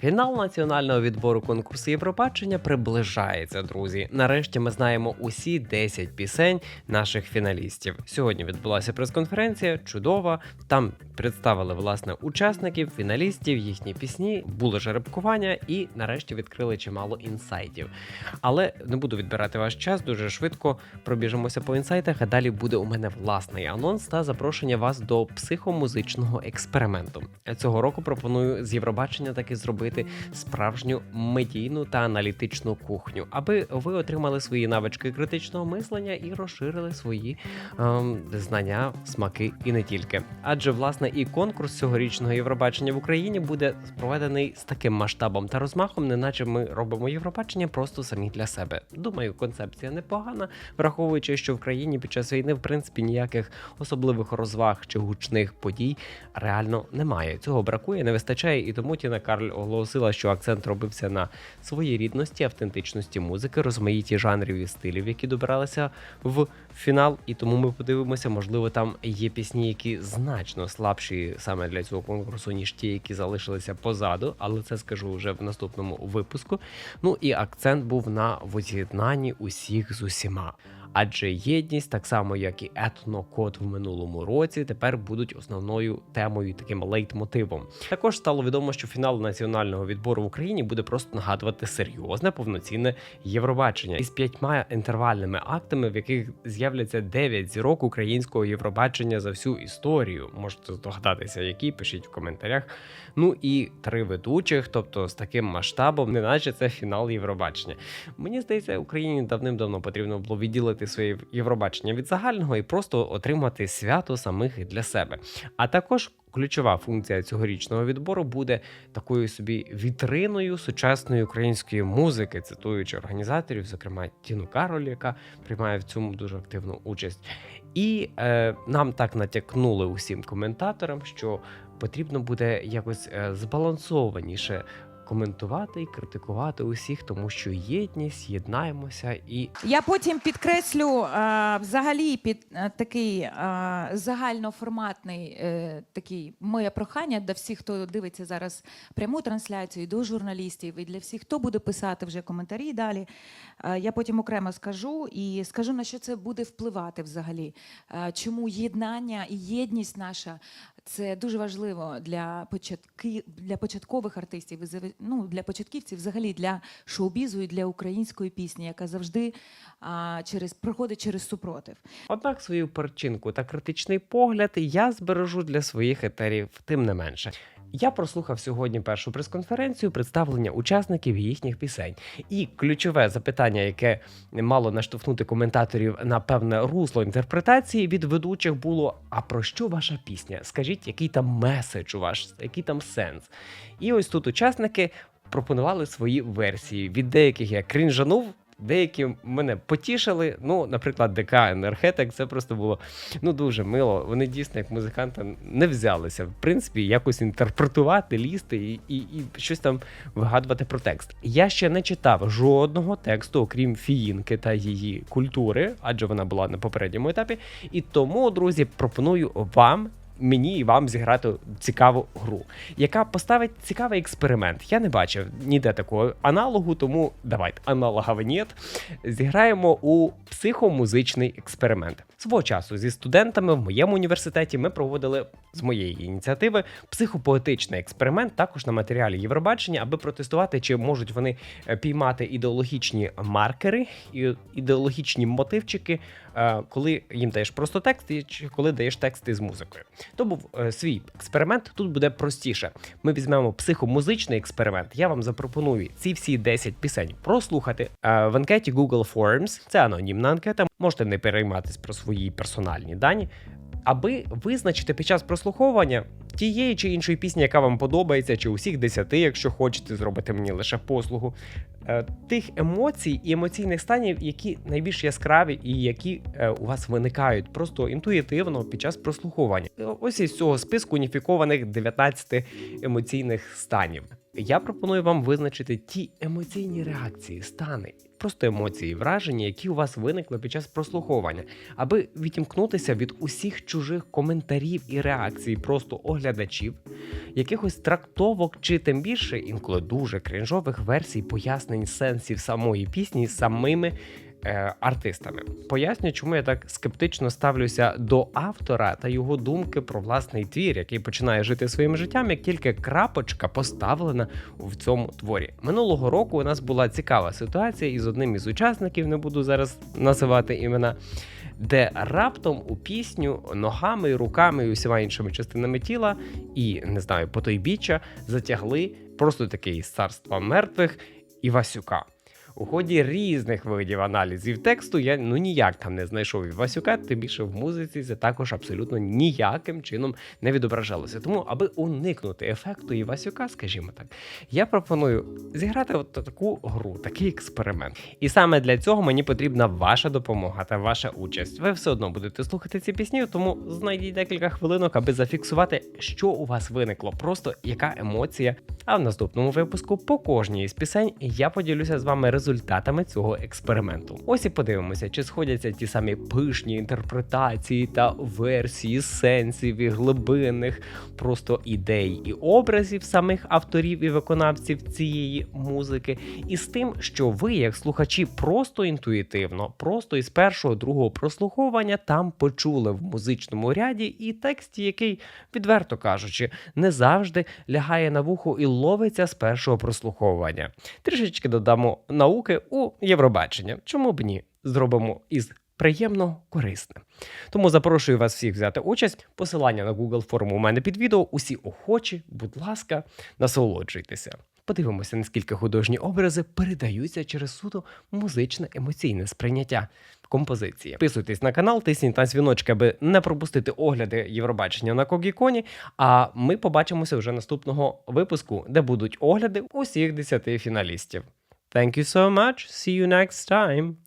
Фінал національного відбору конкурсу Євробачення приближається, друзі. Нарешті ми знаємо усі 10 пісень наших фіналістів. Сьогодні відбулася прес-конференція, чудова. Там представили власне учасників, фіналістів, їхні пісні, було жеребкування і нарешті відкрили чимало інсайтів. Але не буду відбирати ваш час, дуже швидко пробіжимося по інсайтах. А далі буде у мене власний анонс та запрошення вас до психомузичного експерименту. Цього року пропоную з Євробачення таки зробити справжню медійну та аналітичну кухню, аби ви отримали свої навички критичного мислення і розширили свої ем, знання, смаки і не тільки. Адже власне і конкурс цьогорічного Євробачення в Україні буде проведений з таким масштабом та розмахом, неначе ми робимо Євробачення просто самі для себе. Думаю, концепція непогана, враховуючи, що в країні під час війни в принципі ніяких особливих розваг чи гучних подій реально немає. Цього бракує, не вистачає, і тому Тіна Карль оголосила, що акцент робився на своєрідності, автентичності музики, розмаїті жанрів і стилів, які добиралися в фінал. І тому ми подивимося, можливо, там є пісні, які значно слабші саме для цього конкурсу, ніж ті, які залишилися позаду. Але це скажу вже в наступному випуску. Ну і акцент був на воз'єднанні усіх з усіма. Адже єдність, так само як і етнокод в минулому році, тепер будуть основною темою, таким лейтмотивом. Також стало відомо, що фінал національного відбору в Україні буде просто нагадувати серйозне повноцінне Євробачення із п'ятьма інтервальними актами, в яких з'являться дев'ять зірок українського Євробачення за всю історію. Можете здогадатися, які пишіть в коментарях. Ну і три ведучих, тобто з таким масштабом, неначе це фінал Євробачення. Мені здається, Україні давним-давно потрібно було відділити своє Євробачення від загального і просто отримати свято самих для себе. А також ключова функція цьогорічного відбору буде такою собі вітриною сучасної української музики, цитуючи організаторів, зокрема Тіну Кароль, яка приймає в цьому дуже активну участь. І е, нам так натякнули усім коментаторам, що потрібно буде якось е, збалансованіше коментувати і критикувати усіх, тому що єдність, єднаємося і Я потім підкреслю е, взагалі під е, такий е, загальноформатний е, такий моє прохання до всіх, хто дивиться зараз пряму трансляцію, до журналістів, і для всіх, хто буде писати вже коментарі далі. Е, я потім окремо скажу і скажу на що це буде впливати взагалі. Е, чому єднання і єдність наша це дуже важливо для початки для початкових артистів, ну, для початківців, взагалі для шоу-бізу і для української пісні, яка завжди а, через проходить через супротив. Однак свою перчинку та критичний погляд я збережу для своїх етерів, тим не менше. Я прослухав сьогодні першу прес-конференцію представлення учасників їхніх пісень. І ключове запитання, яке мало наштовхнути коментаторів на певне русло інтерпретації від ведучих, було: а про що ваша пісня? Скажіть, який там меседж у вас, який там сенс? І ось тут учасники пропонували свої версії. Від деяких я крінжанув. Деякі мене потішили. Ну, наприклад, ДК енергетик, це просто було ну дуже мило. Вони дійсно, як музиканти, не взялися в принципі якось інтерпретувати, лізти і, і, і щось там вигадувати про текст. Я ще не читав жодного тексту, окрім фіїнки та її культури, адже вона була на попередньому етапі. І тому, друзі, пропоную вам. Мені і вам зіграти цікаву гру, яка поставить цікавий експеримент. Я не бачив ніде такого аналогу, тому давайте аналога нет. Зіграємо у психомузичний експеримент. Свого часу зі студентами в моєму університеті ми проводили з моєї ініціативи психопоетичний експеримент, також на матеріалі Євробачення, аби протестувати, чи можуть вони е, піймати ідеологічні маркери і ідеологічні мотивчики, е, коли їм даєш просто текст, і коли даєш тексти з музикою. То був е, свій експеримент. Тут буде простіше. Ми візьмемо психомузичний експеримент. Я вам запропоную ці всі 10 пісень прослухати в анкеті Google Forms. Це анонімна анкета. Можете не перейматись про свої персональні дані. Аби визначити під час прослуховування тієї чи іншої пісні, яка вам подобається, чи усіх десяти, якщо хочете зробити мені лише послугу, е, тих емоцій і емоційних станів, які найбільш яскраві і які е, у вас виникають просто інтуїтивно під час прослуховування. Е, Ось із цього списку уніфікованих 19 емоційних станів. Я пропоную вам визначити ті емоційні реакції, стани, просто емоції, враження, які у вас виникли під час прослуховування, аби відімкнутися від усіх чужих коментарів і реакцій, просто оглядачів, якихось трактовок чи тим більше інколи дуже крінжових версій пояснень сенсів самої пісні самими е, артистами. Поясню, чому я так скептично ставлюся до автора та його думки про власний твір, який починає жити своїм життям, як тільки крапочка поставлена в цьому творі. Минулого року у нас була цікава ситуація із одним із учасників, не буду зараз називати імена. Де раптом у пісню ногами, руками і усіма іншими частинами тіла, і не знаю, потойбіччя затягли просто такий з царства мертвих Івасюка. У ході різних видів аналізів тексту я ну ніяк там не знайшов Івасюка, тим більше в музиці це також абсолютно ніяким чином не відображалося. Тому, аби уникнути ефекту Івасюка, скажімо так, я пропоную зіграти от таку гру, такий експеримент. І саме для цього мені потрібна ваша допомога та ваша участь. Ви все одно будете слухати ці пісні, тому знайдіть декілька хвилинок, аби зафіксувати, що у вас виникло, просто яка емоція. А в наступному випуску по кожній із пісень я поділюся з вами результатами цього експерименту. Ось і подивимося, чи сходяться ті самі пишні інтерпретації та версії сенсів і глибинних просто ідей і образів самих авторів і виконавців цієї музики, і з тим, що ви, як слухачі, просто інтуїтивно, просто із першого другого прослуховування там почули в музичному ряді і тексті, який, відверто кажучи, не завжди лягає на вухо і ловиться з першого прослуховування. Трішечки додамо науки у Євробачення. Чому б ні? Зробимо із приємно корисним. Тому запрошую вас всіх взяти участь. Посилання на Google форму у мене під відео. Усі охочі, будь ласка, насолоджуйтеся. Подивимося, наскільки художні образи передаються через суто музичне емоційне сприйняття композиції. Підписуйтесь на канал, тисніть на дзвіночки, аби не пропустити огляди Євробачення на Когіконі. А ми побачимося вже наступного випуску, де будуть огляди усіх 10 фіналістів. Thank you so much. See you next time.